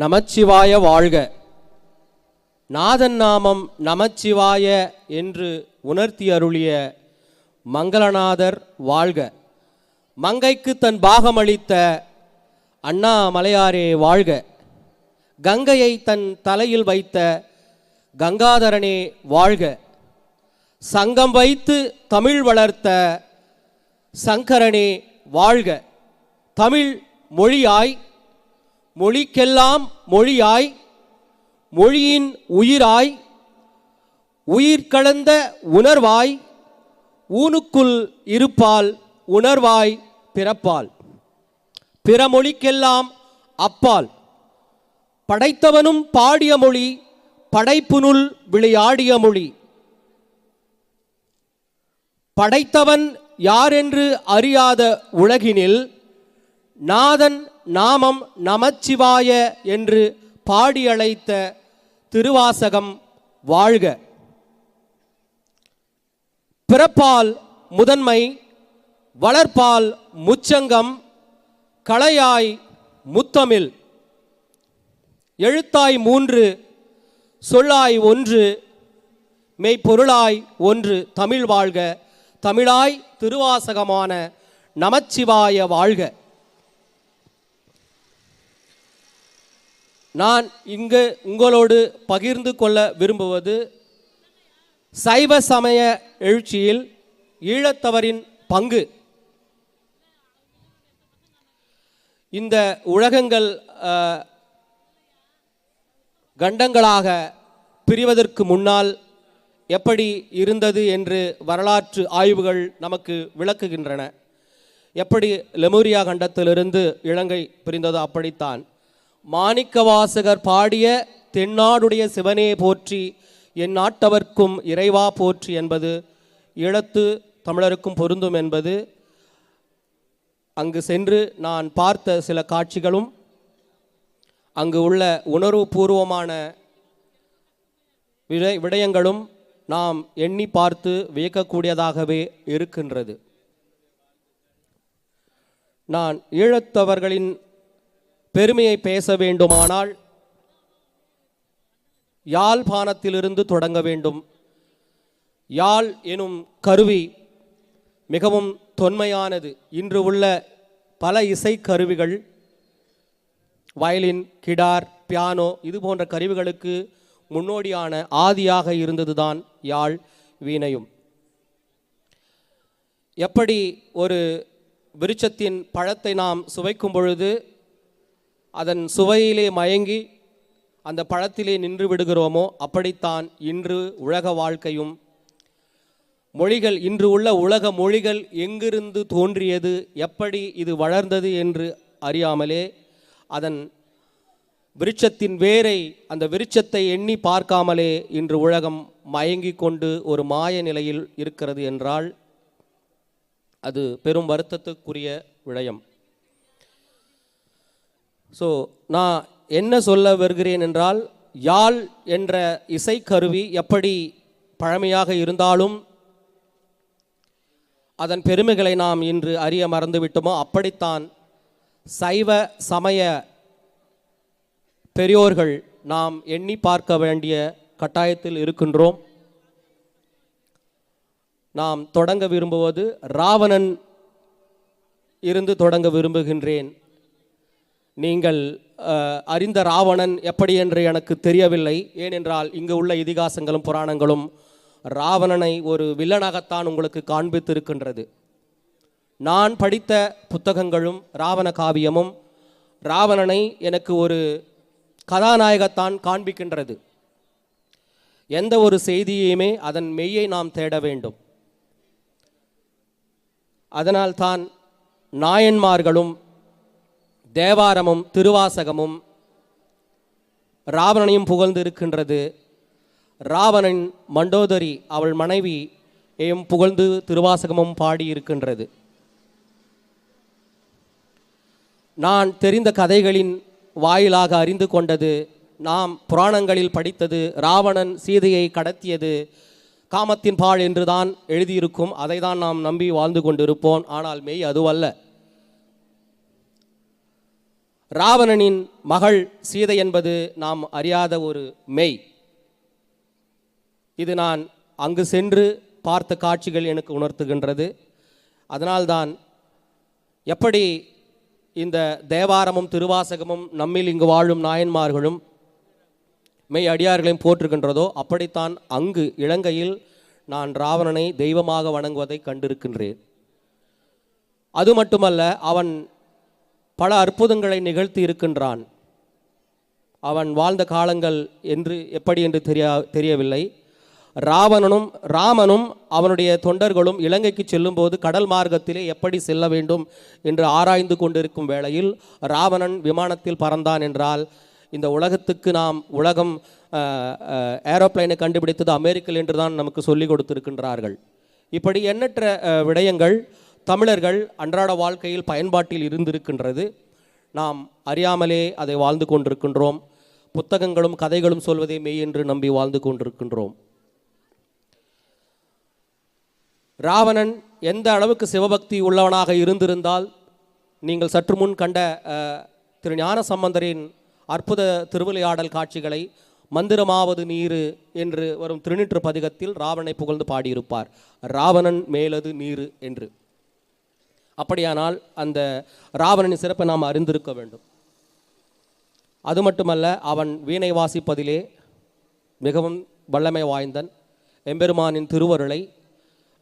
நமச்சிவாய வாழ்க. நாதன் நாமம் நமச்சிவாய என்று உணர்த்தி அருளிய மங்களநாதர் வாழ்க. மங்கைக்கு தன் பாகமளித்த அண்ணா மலையாரே வாழ்க. கங்கையை தன் தலையில் வைத்த கங்காதரனே வாழ்க. சங்கம் வைத்து தமிழ் வளர்த்த சங்கரனே வாழ்க. தமிழ் மொழியாய் மொழிக்கெல்லாம் மொழியாய் மொழியின் உயிராய் உயிர் கலந்த உணர்வாய் ஊனுக்குள் இருப்பால் உணர்வாய் பிறப்பால் பிற மொழிக்கெல்லாம் அப்பால். படைத்தவனும் பாடிய மொழி படைப்புனுள் விளையாடிய மொழி. படைத்தவன் யாரென்று அறியாத உலகினில் நாதன் நாமம் நமச்சிவாய என்று பாடி அழைத்த திருவாசகம் வாழ்க. பிறப்பால் முதன்மை வளர்ப்பால் முச்சங்கம் களையாய் முத்தமிழ். எழுத்தாய் மூன்று சொல்லாய் ஒன்று மெய்ப்பொருளாய் ஒன்று தமிழ் வாழ்க. தமிழாய் திருவாசகமான நமச்சிவாய வாழ்க. நான் இங்கு உங்களோடு பகிர்ந்து கொள்ள விரும்புவது சைவ சமய எழுச்சியில் ஈழத்தவரின் பங்கு. இந்த உலகங்கள் கண்டங்களாக பிரிவதற்கு முன்னால் எப்படி இருந்தது என்று வரலாற்று ஆய்வுகள் நமக்கு விளக்குகின்றன. எப்படி லெமூரியா கண்டத்திலிருந்து இலங்கை பிரிந்ததோ அப்படித்தான். மாணிக்கவாசகர் பாடிய தென்னாடுடைய சிவனே போற்றி என் நாட்டவர்க்கும் இறைவா போற்றி என்பது ஈழத்து தமிழருக்கும் பொருந்தும் என்பது. அங்கு சென்று நான் பார்த்த சில காட்சிகளும் அங்கு உள்ள உணர்வுபூர்வமான விட விடயங்களும் நாம் எண்ணி பார்த்து வியக்கக்கூடியதாகவே இருக்கின்றது. நான் ஈழத்தவர்களின் பெருமையை பேச வேண்டுமானால் யாழ்ப்பாணத்திலிருந்து தொடங்க வேண்டும். யாழ் எனும் கருவி மிகவும் தொன்மையானது. இன்று உள்ள பல இசை கருவிகள் வயலின் கிடார் பியானோ இது போன்ற கருவிகளுக்கு முன்னோடியான ஆதியாக இருந்ததுதான் யாழ் வீணையும். எப்படி ஒரு விருட்சத்தின் பழத்தை நாம் சுவைக்கும் பொழுது அதன் சுவையிலே மயங்கி அந்த பழத்திலே நின்று விடுகிறோமோ அப்படித்தான் இன்று உலக வாழ்க்கையும். மொழிகள் இன்று உள்ள உலக மொழிகள் எங்கிருந்து தோன்றியது எப்படி இது வளர்ந்தது என்று அறியாமலே அதன் விருட்சத்தின் வேரை அந்த விருட்சத்தை எண்ணி பார்க்காமலே இன்று உலகம் மயங்கி கொண்டு ஒரு மாய நிலையில் இருக்கிறது என்றால் அது பெரும் வருத்தத்துக்குரிய விடயம். ஸோ நான் என்ன சொல்ல வருகிறேன் என்றால் யாழ் என்ற இசைக்கருவி எப்படி பழமையாக இருந்தாலும் அதன் பெருமைகளை நாம் இன்று அறிய மறந்துவிட்டோமோ அப்படித்தான் சைவ சமய பெரியோர்கள் நாம் எண்ணி பார்க்க வேண்டிய கட்டாயத்தில் இருக்கின்றோம். நாம் தொடங்க விரும்புவது ராவணன் இருந்து தொடங்க விரும்புகின்றேன். நீங்கள் அறிந்த ராவணன் எப்படி என்று எனக்கு தெரியவில்லை. ஏனென்றால் இங்கு உள்ள இதிகாசங்களும் புராணங்களும் ராவணனை ஒரு வில்லனாகத்தான் உங்களுக்கு காண்பித்திருக்கின்றது. நான் படித்த புத்தகங்களும் ராவண காவியமும் ராவணனை எனக்கு ஒரு கதாநாயகத்தான் காண்பிக்கின்றது. எந்த ஒரு செய்தியையுமே அதன் மெய்யை நாம் தேட வேண்டும். அதனால்தான் நாயன்மார்களும் தேவாரமும் திருவாசகமும் ராவணனையும் புகழ்ந்து இருக்கின்றது. ராவணன் மண்டோதரி அவள் மனைவி ஏயும் புகழ்ந்து திருவாசகமும் பாடியிருக்கின்றது நான் தெரிந்த கதைகளின் வாயிலாக அறிந்து கொண்டது நாம் புராணங்களில் படித்தது ராவணன் சீதையை கடத்தியது காமத்தின் பால் என்றுதான் எழுதியிருக்கும். அதை தான் நாம் நம்பி வாழ்ந்து கொண்டிருப்போம். ஆனால் மெய் அதுவல்ல. ராவணனின் மகள் சீதை என்பது நாம் அறியாத ஒரு மெய். இது நான் அங்கு சென்று பார்த்த காட்சிகள் எனக்கு உணர்த்துகின்றது. அதனால்தான் எப்படி இந்த தேவாரமும் திருவாசகமும் நம்மில் இங்கு வாழும் நாயன்மார்களும் மெய் அடியார்களையும் போற்றுகின்றதோ அப்படித்தான் அங்கு இலங்கையில் நான் ராவணனை தெய்வமாக வணங்குவதை கண்டிருக்கின்றேன். அது மட்டுமல்ல அவன் பல அற்புதங்களை நிகழ்த்தி இருக்கின்றான். அவன் வாழ்ந்த காலங்கள் என்று எப்படி என்று தெரிய தெரியவில்லை. ராவணனும் ராமனும் அவனுடைய தொண்டர்களும் இலங்கைக்கு செல்லும்போது கடல் மார்க்கத்திலே எப்படி செல்ல வேண்டும் என்று ஆராய்ந்து கொண்டிருக்கும் வேளையில் ராவணன் விமானத்தில் பறந்தான் என்றால் இந்த உலகத்துக்கு நாம் உலகம் ஏரோப்ளைனை கண்டுபிடித்தது அமெரிக்கல் என்று தான் நமக்கு சொல்லிக் கொடுத்திருக்கின்றார்கள். இப்படி எண்ணற்ற விடயங்கள் தமிழர்கள் அன்றாட வாழ்க்கையில் பயன்பாட்டில் இருந்திருக்கின்றது. நாம் அறியாமலே அதை வாழ்ந்து கொண்டிருக்கின்றோம். புத்தகங்களும் கதைகளும் சொல்வதே மெய் என்று நம்பி வாழ்ந்து கொண்டிருக்கின்றோம். ராவணன் எந்த அளவுக்கு சிவபக்தி உள்ளவனாக இருந்திருந்தால் நீங்கள் சற்று முன் கண்ட திரு ஞான சம்பந்தரின் அற்புத திருவிளையாடல் காட்சிகளை மந்திரமாவது நீரு என்று வரும் திருநிற்று பதிகத்தில் ராவணனை புகழ்ந்து பாடியிருப்பார். ராவணன் மேலது நீரு என்று. அப்படியானால் அந்த ராவணனின் சிறப்பை நாம் அறிந்திருக்க வேண்டும். அது மட்டுமல்ல அவன் வீணை வாசிப்பதிலே மிகவும் வல்லமை வாய்ந்தன் எம்பெருமானின் திருவருளை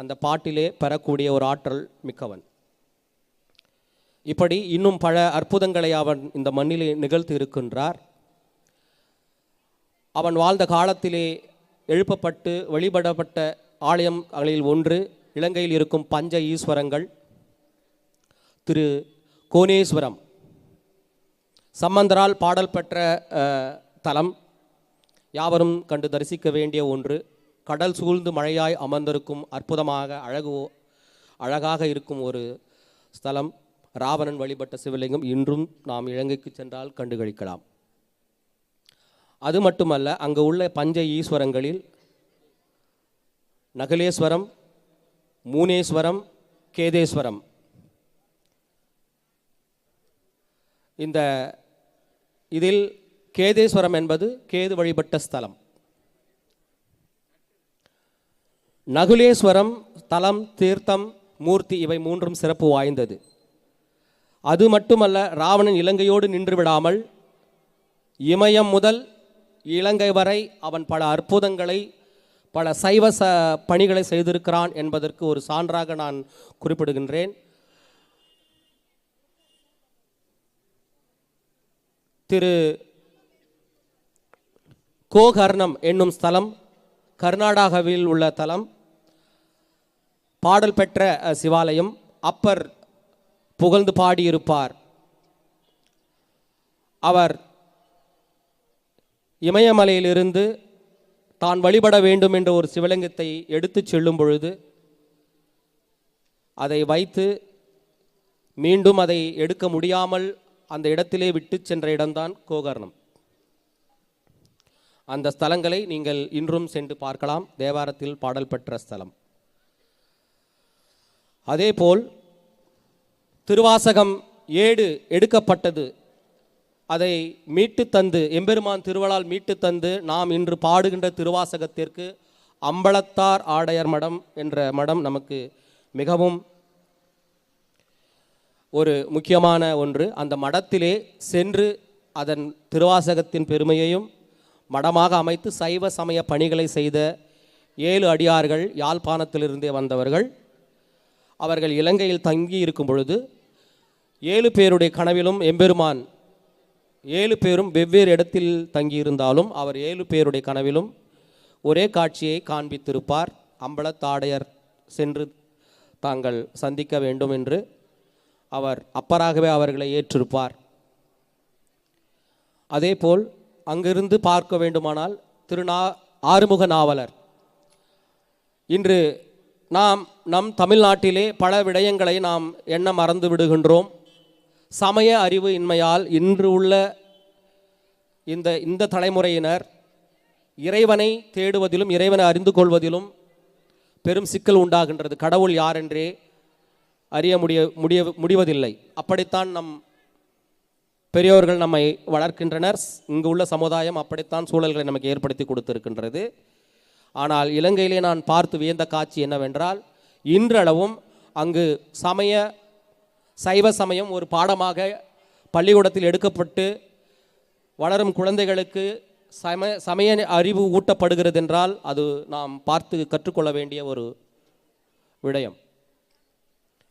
அந்த பாட்டிலே பெறக்கூடிய ஒரு ஆற்றல் மிக்கவன். இப்படி இன்னும் பல அற்புதங்களை அவன் இந்த மண்ணிலே நிகழ்த்தி இருக்கின்றார். அவன் வாழ்ந்த காலத்திலே எழுப்பப்பட்டு வழிபடப்பட்ட ஆலயங்களில் ஒன்று இலங்கையில் இருக்கும் பஞ்ச ஈஸ்வரங்கள் திரு கோணேஸ்வரம் சம்பந்தரால் பாடல் பெற்ற தலம் யாவரும் கண்டு தரிசிக்க வேண்டிய ஒன்று. கடல் சூழ்ந்து மழையாய் அமர்ந்திருக்கும் அற்புதமாக அழகு அழகாக இருக்கும் ஒரு ஸ்தலம். ராவணன் வழிபட்ட சிவலிங்கம் இன்றும் நாம் இலங்கைக்கு சென்றால் கண்டுகளிக்கலாம் அது மட்டுமல்ல அங்கு உள்ள பஞ்ச ஈஸ்வரங்களில் நகலேஸ்வரம் மூனேஸ்வரம் கேதேஸ்வரம் இந்த இதில் கேதேஸ்வரம் என்பது கேது வழிபட்ட ஸ்தலம். நகுலேஸ்வரம் தலம் தீர்த்தம் மூர்த்தி இவை மூன்றும் சிறப்பு வாய்ந்தது. அது மட்டுமல்ல ராவணன் இலங்கையோடு நின்று விடாமல் இமயம் முதல் இலங்கை வரை அவன் பல அற்புதங்களை பல சைவ ச பணிகளை செய்திருக்கிறான் என்பதற்கு ஒரு சான்றாக நான் குறிப்பிடுகின்றேன். திரு கோகர்ணம் என்னும் ஸ்தலம் கர்நாடகாவில் உள்ள தலம். பாடல் பெற்ற சிவாலயம். அப்பர் புகழ்ந்து பாடியிருப்பார். அவர் இமயமலையிலிருந்து தான் வழிபட வேண்டும் என்ற ஒரு சிவலிங்கத்தை எடுத்துச் செல்லும் பொழுது அதை வைத்து மீண்டும் அதை எடுக்க முடியாமல் அந்த இடத்திலே விட்டு சென்ற இடம்தான் கோகர்ணம். அந்த ஸ்தலங்களை நீங்கள் இன்றும் சென்று பார்க்கலாம். தேவாரத்தில் பாடல் பெற்ற ஸ்தலம். அதேபோல் திருவாசகம் ஏடு எடுக்கப்பட்டது. அதை மீட்டு தந்து எம்பெருமான் திருவளால் மீட்டு தந்து நாம் இன்று பாடுகின்ற திருவாசகத்திற்கு அம்பலத்தார் ஆடையர் மடம் என்ற மடம் நமக்கு மிகவும் ஒரு முக்கியமான ஒன்று. அந்த மடத்திலே சென்று அதன் திருவாசகத்தின் பெருமையையும் மடமாக அமைத்து சைவ சமய பணிகளை செய்த ஏழு அடியார்கள் யாழ்ப்பாணத்திலிருந்தே வந்தவர்கள். அவர்கள் இலங்கையில் தங்கி இருக்கும் பொழுது ஏழு பேருடைய கனவிலும் எம்பெருமான் ஏழு பேரும் வெவ்வேறு இடத்தில் தங்கியிருந்தாலும் அவர் ஏழு பேருடைய கனவிலும் ஒரே காட்சியை காண்பித்திருப்பார். அம்பலத்தாடையர் சென்று தாங்கள் சந்திக்க வேண்டும் என்று அவர் அப்பராகவே அவர்களை ஏற்றிருப்பார். அதேபோல் அங்கிருந்து பார்க்க வேண்டுமானால் திருநா ஆறுமுக நாவலர். இன்று நாம் நம் தமிழ்நாட்டிலே பல விடயங்களை நாம் எண்ண மறந்து விடுகின்றோம். சமய அறிவு இன்மையால் இன்று உள்ள இந்த இந்த தலைமுறையினர் இறைவனை தேடுவதிலும் இறைவனை அறிந்து கொள்வதிலும் பெரும் சிக்கல் உண்டாகின்றது. கடவுள் யாரென்றே அறிய முடிய முடிய முடிவதில்லை. அப்படித்தான் நம் பெரியோர்கள் நம்மை வளர்க்கின்றனர். இங்கு உள்ள சமுதாயம் அப்படித்தான் சூழல்களை நமக்கு ஏற்படுத்தி கொடுத்திருக்கின்றது. ஆனால் இலங்கையிலே நான் பார்த்து வியந்த காட்சி என்னவென்றால் இன்றளவும் அங்கு சமய சைவ சமயம் ஒரு பாடமாக பள்ளிக்கூடத்தில் எடுக்கப்பட்டு வளரும் குழந்தைகளுக்கு சம சமய அறிவு ஊட்டப்படுகிறது என்றால் அது நாம் பார்த்து கற்றுக்கொள்ள வேண்டிய ஒரு விடயம்.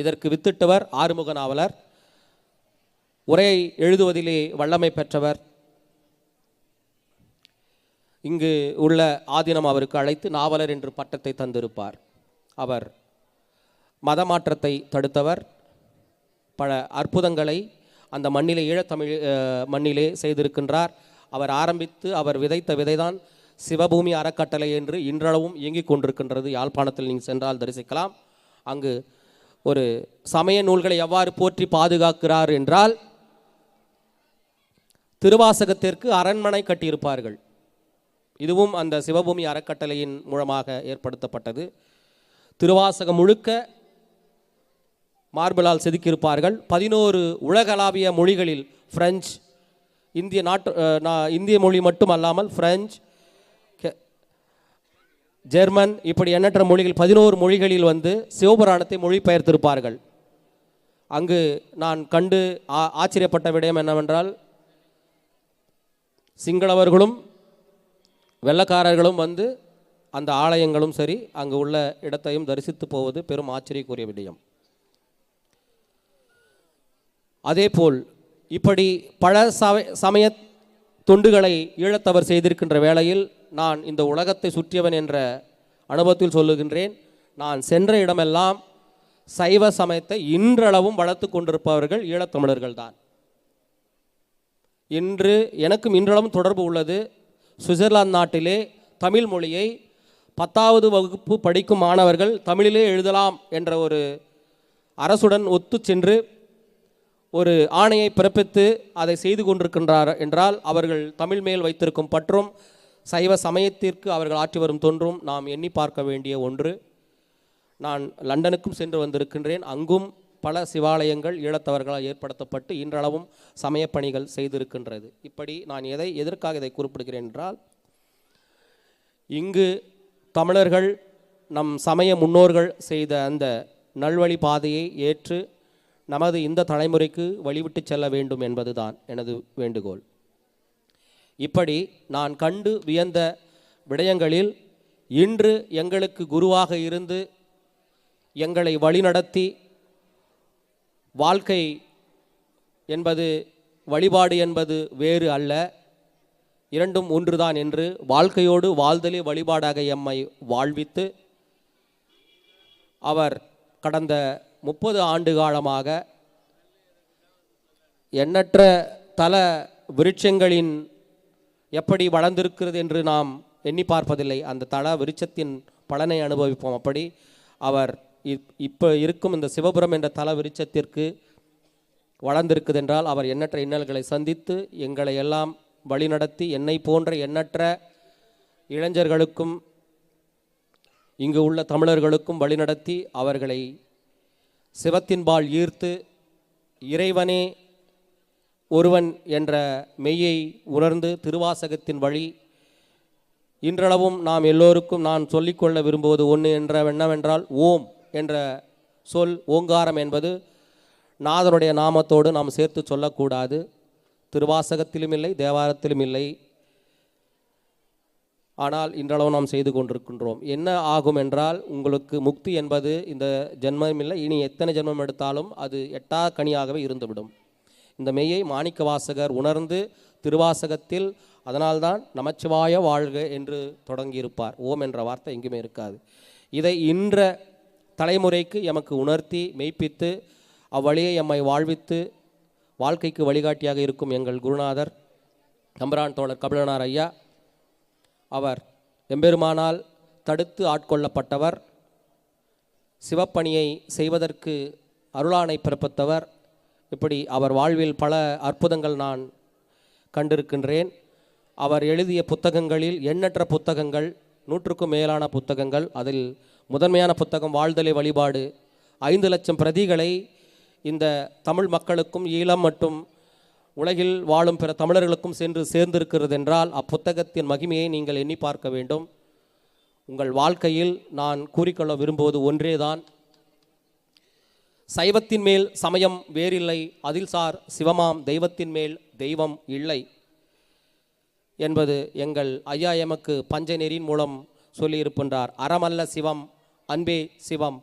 இதற்கு வித்திட்டவர் ஆறுமுக நாவலர். உரையை எழுதுவதிலே வல்லமை பெற்றவர். இங்கு உள்ள ஆதீனம் அவருக்கு அழைத்து நாவலர் என்று பட்டத்தை தந்திருப்பார். அவர் மதமாற்றத்தை தடுத்தவர். பல அற்புதங்களை அந்த மண்ணிலே ஈழத்தமிழ் மண்ணிலே செய்திருக்கின்றார். அவர் ஆரம்பித்து அவர் விதைத்த விதைதான் சிவபூமி அறக்கட்டளை என்று இன்றளவும் இயங்கிக் கொண்டிருக்கின்றது. யாழ்ப்பாணத்தில் நீங்கள் சென்றால் தரிசிக்கலாம். அங்கு ஒரு சமய நூல்களை எவ்வாறு போற்றி பாதுகாக்கிறார் என்றால் திருவாசகத்திற்கு அரண்மனை கட்டியிருப்பார்கள். இதுவும் அந்த சிவபூமி அறக்கட்டளையின் மூலமாக ஏற்படுத்தப்பட்டது. திருவாசகம் முழுக்க மார்பிளால் செதுக்கியிருப்பார்கள். பதினோரு உலகளாவிய மொழிகளில் பிரெஞ்சு இந்திய நாட்டு நா- இந்திய மொழி மட்டும் அல்லாமல் பிரெஞ்சு ஜெர்மன் இப்படி எண்ணற்ற மொழிகள் பதினோரு மொழிகளில் வந்து சிவபுராணத்தை மொழிபெயர்த்திருப்பார்கள். அங்கு நான் கண்டு ஆ- ஆச்சரியப்பட்ட விடயம் என்னவென்றால் சிங்களவர்களும் வெள்ளக்காரர்களும் வந்து அந்த ஆலயங்களும் சரி அங்கு உள்ள இடத்தையும் தரிசித்து போவது பெரும் ஆச்சரியக்குரிய விடயம். அதேபோல் இப்படி பல சம சமய தொண்டுகளை ஈழத்தவர் செய்திருக்கின்ற வேளையில் நான் இந்த உலகத்தை சுற்றியவன் என்ற அனுபவத்தில் சொல்லுகின்றேன். நான் சென்ற இடமெல்லாம் சைவ சமயத்தை இன்றளவும் வளர்த்து கொண்டிருப்பவர்கள் ஈழத்தமிழர்கள் தான். இன்று எனக்கும் இன்றளவும் தொடர்பு உள்ளது. சுவிட்சர்லாந்து நாட்டிலே தமிழ் மொழியை பத்தாவது வகுப்பு படிக்கும் மாணவர்கள் தமிழிலே எழுதலாம் என்ற ஒரு அரசுடன் ஒத்து சென்று ஒரு ஆணையை பிறப்பித்து அதை செய்து கொண்டிருக்கின்றார் என்றால் அவர்கள் தமிழ் மேல் வைத்திருக்கும் பற்றும் சைவ சமயத்திற்கு அவர்கள் ஆற்றி வரும் தொன்றும் நாம் எண்ணி பார்க்க வேண்டிய ஒன்று. நான் லண்டனுக்கும் சென்று வந்திருக்கின்றேன். அங்கும் பல சிவாலயங்கள் ஈழத்தவர்களால் ஏற்படுத்தப்பட்டு இன்றளவும் சமய பணிகள் செய்திருக்கின்றது. இப்படி நான் எதை எதற்காக இதை குறிப்பிடுகிறேன் என்றால் இங்கு தமிழர்கள் நம் சமய முன்னோர்கள் செய்த அந்த நல்வழி பாதையை ஏற்று நமது இந்த தலைமுறைக்கு வழிவிட்டு செல்ல வேண்டும் என்பதுதான் எனது வேண்டுகோள். இப்படி நான் கண்டு வியந்த விடயங்களில் இன்று எங்களுக்கு குருவாக இருந்து எங்களை வழிநடத்தி வாழ்க்கை என்பது வழிபாடு என்பது வேறு அல்ல. இரண்டும் ஒன்றுதான் என்று வாழ்க்கையோடு வாழ்தலே வழிபாடாக எம்மை வாழ்வித்து அவர் கடந்த முப்பது ஆண்டு காலமாக எண்ணற்ற தல விருட்சங்களின் எப்படி வளர்ந்திருக்கிறது என்று நாம் எண்ணி பார்ப்பதில்லை. அந்த தல விருட்சத்தின் பலனை அனுபவிப்போம். அப்படி அவர் இப்- இப்போ இருக்கும் இந்த சிவபுரம் என்ற தல விருட்சத்திற்கு வளர்ந்திருக்குது என்றால் அவர் எண்ணற்ற இன்னல்களை சந்தித்து எங்களை எல்லாம் வழிநடத்தி என்னை போன்ற எண்ணற்ற இளைஞர்களுக்கும் இங்கு உள்ள தமிழர்களுக்கும் வழிநடத்தி அவர்களை சிவத்தின்பால் ஈர்த்து இறைவனே ஒருவன் என்ற மெய்யை உணர்ந்து திருவாசகத்தின் வழி இன்றளவும் நாம் எல்லோருக்கும் நான் சொல்லிக்கொள்ள விரும்புவது ஒன்று என்ற என்னவென்றால் ஓம் என்ற சொல் ஓங்காரம் என்பது நாதனுடைய நாமத்தோடு நாம் சேர்த்து சொல்லக்கூடாது. திருவாசகத்திலும் இல்லை தேவாரத்திலும் இல்லை. ஆனால் இன்றளவு நாம் செய்து கொண்டிருக்கின்றோம். என்ன ஆகும் என்றால் உங்களுக்கு முக்தி என்பது இந்த ஜென்மம் இல்லை. இனி எத்தனை ஜென்மம் எடுத்தாலும் அது எட்டா கனியாகவே இருந்துவிடும். இந்த மெய்யை மாணிக்க வாசகர் உணர்ந்து திருவாசகத்தில் அதனால்தான் நமச்சிவாய வாழ்க என்று தொடங்கியிருப்பார். ஓம் என்ற வார்த்தை எங்குமே இருக்காது. இதை இன்ற தலைமுறைக்கு எமக்கு உணர்த்தி மெய்ப்பித்து அவ்வழியை எம்மை வாழ்வித்து வாழ்க்கைக்கு வழிகாட்டியாக இருக்கும் எங்கள் குருநாதர் நம்பரான் தோழர் கபிலனார் ஐயா. அவர் எம்பெருமானால் தடுத்து ஆட்கொள்ளப்பட்டவர். சிவப்பணியை செய்வதற்கு அருளானை பிறப்பித்தவர். இப்படி அவர் வாழ்வில் பல அற்புதங்கள் நான் கண்டிருக்கின்றேன். அவர் எழுதிய புத்தகங்களில் எண்ணற்ற புத்தகங்கள் நூற்றுக்கும் மேலான புத்தகங்கள் அதில் முதன்மையான புத்தகம் வாழ்தலை வழிபாடு. ஐந்து லட்சம் பிரதிகளை இந்த தமிழ் மக்களுக்கும் ஈழம் மற்றும் உலகில் வாழும் பிற தமிழர்களுக்கும் சென்று சேர்ந்திருக்கிறது என்றால் அப்புத்தகத்தின் மகிமையை நீங்கள் எண்ணி பார்க்க வேண்டும். உங்கள் வாழ்க்கையில் நான் கூறிக்கொள்ள விரும்புவது ஒன்றேதான். சைவத்தின் மேல் சமயம் வேறில்லை அதில் சார் சிவமாம் தெய்வத்தின் மேல் தெய்வம் இல்லை என்பது எங்கள் ஐயா எமக்கு பஞ்ச நெறியின் மூலம் சொல்லியிருக்கின்றார் அறமல்ல சிவம் அன்பே சிவம்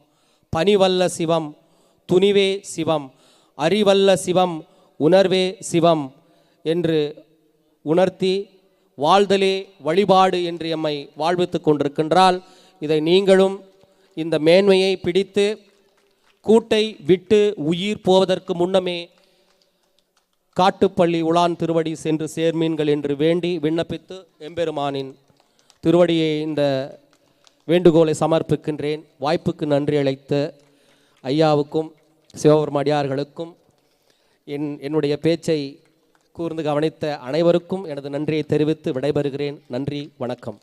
பணிவல்ல சிவம் துணிவே சிவம் அறிவல்ல சிவம் உணர்வே சிவம் என்று உணர்த்தி வாழ்தலே வழிபாடு என்று எம்மை வாழ்வித்துக் கொண்டிருக்கின்றால் இதை நீங்களும் இந்த மேன்மையை பிடித்து கூட்டை விட்டு உயிர் போவதற்கு முன்னமே காட்டுப்பள்ளி உலான் திருவடி சென்று சேர்மீன்கள் என்று வேண்டி விண்ணப்பித்து எம்பெருமானின் திருவடியை இந்த வேண்டுகோளை சமர்ப்பிக்கின்றேன். வாய்ப்புக்கு நன்றி அழைத்த ஐயாவுக்கும் சிவபெருமடியார்களுக்கும் என் என்னுடைய பேச்சை கூர்ந்து கவனித்த அனைவருக்கும் எனது நன்றியை தெரிவித்து விடைபெறுகிறேன். நன்றி வணக்கம்.